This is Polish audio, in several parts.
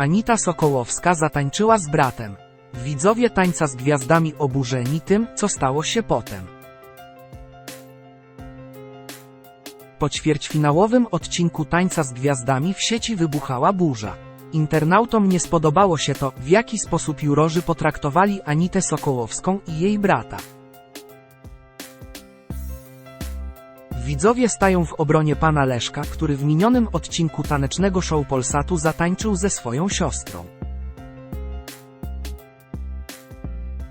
Anita Sokołowska zatańczyła z bratem. Widzowie tańca z gwiazdami oburzeni tym, co stało się potem. Po ćwierćfinałowym odcinku Tańca z Gwiazdami w sieci wybuchała burza. Internautom nie spodobało się to, w jaki sposób jurorzy potraktowali Anitę Sokołowską i jej brata. Widzowie stają w obronie pana Leszka, który w minionym odcinku tanecznego show Polsatu zatańczył ze swoją siostrą.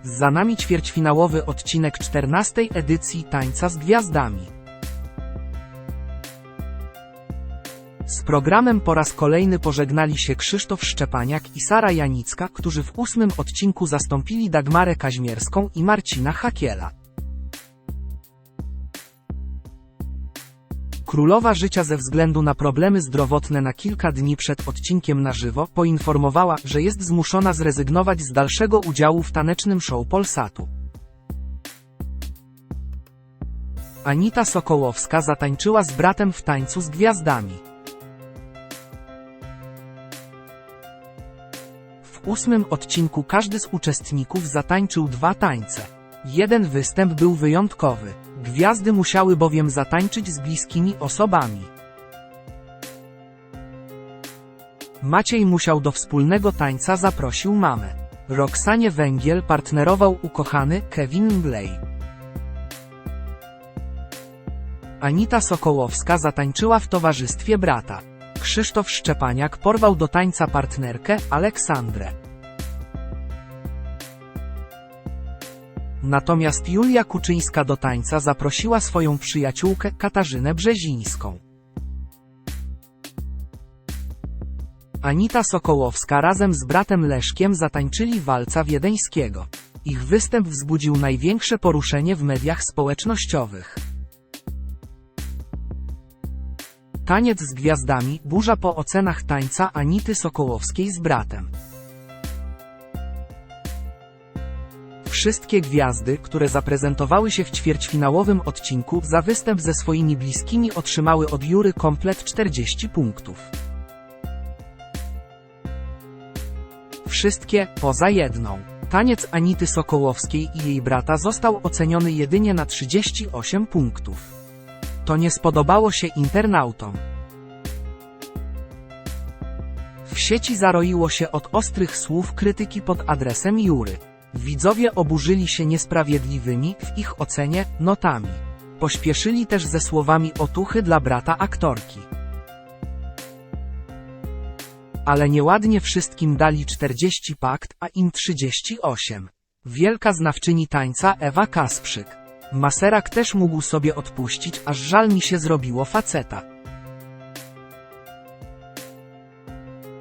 Za nami ćwierćfinałowy odcinek 14 edycji Tańca z Gwiazdami. Z programem po raz kolejny pożegnali się Krzysztof Szczepaniak i Sara Janicka, którzy w ósmym odcinku zastąpili Dagmarę Kaźmierską i Marcina Hakiela. Królowa Życia ze względu na problemy zdrowotne na kilka dni przed odcinkiem na żywo poinformowała, że jest zmuszona zrezygnować z dalszego udziału w tanecznym show Polsatu. Anita Sokołowska zatańczyła z bratem w tańcu z gwiazdami. W ósmym odcinku każdy z uczestników zatańczył dwa tańce. Jeden występ był wyjątkowy. Gwiazdy musiały bowiem zatańczyć z bliskimi osobami. Maciej musiał do wspólnego tańca zaprosił mamę. Roxanie Węgiel partnerował ukochany Kevin Blay. Anita Sokołowska zatańczyła w towarzystwie brata. Krzysztof Szczepaniak porwał do tańca partnerkę Aleksandrę. Natomiast Julia Kuczyńska do tańca zaprosiła swoją przyjaciółkę Katarzynę Brzezińską. Anita Sokołowska razem z bratem Leszkiem zatańczyli walca wiedeńskiego. Ich występ wzbudził największe poruszenie w mediach społecznościowych. Taniec z gwiazdami, burza po ocenach tańca Anity Sokołowskiej z bratem. Wszystkie gwiazdy, które zaprezentowały się w ćwierćfinałowym odcinku, za występ ze swoimi bliskimi otrzymały od Jury komplet 40 punktów. Wszystkie, poza jedną. Taniec Anity Sokołowskiej i jej brata został oceniony jedynie na 38 punktów. To nie spodobało się internautom. W sieci zaroiło się od ostrych słów krytyki pod adresem Jury. Widzowie oburzyli się niesprawiedliwymi, w ich ocenie, notami. Pośpieszyli też ze słowami otuchy dla brata aktorki. Ale nieładnie wszystkim dali 40 pakt, a im 38. Wielka znawczyni tańca Ewa Kasprzyk. Maserak też mógł sobie odpuścić, aż żal mi się zrobiło faceta.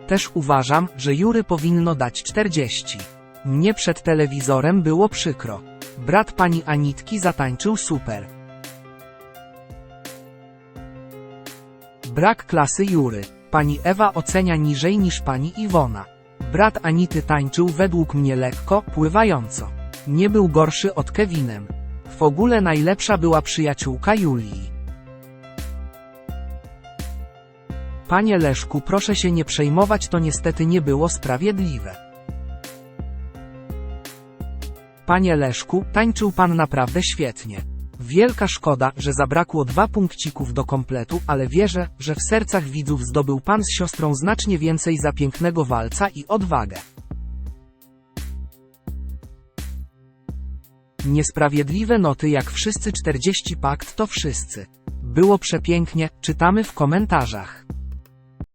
Też uważam, że Jury powinno dać 40. Mnie przed telewizorem było przykro. Brat pani Anitki zatańczył super. Brak klasy Jury. Pani Ewa ocenia niżej niż pani Iwona. Brat Anity tańczył według mnie lekko, pływająco. Nie był gorszy od Kevinem. W ogóle najlepsza była przyjaciółka Julii. Panie Leszku proszę się nie przejmować to niestety nie było sprawiedliwe. Panie Leszku, tańczył pan naprawdę świetnie. Wielka szkoda, że zabrakło dwa punkcików do kompletu, ale wierzę, że w sercach widzów zdobył pan z siostrą znacznie więcej za pięknego walca i odwagę. Niesprawiedliwe noty jak wszyscy 40 pakt to wszyscy. Było przepięknie, czytamy w komentarzach.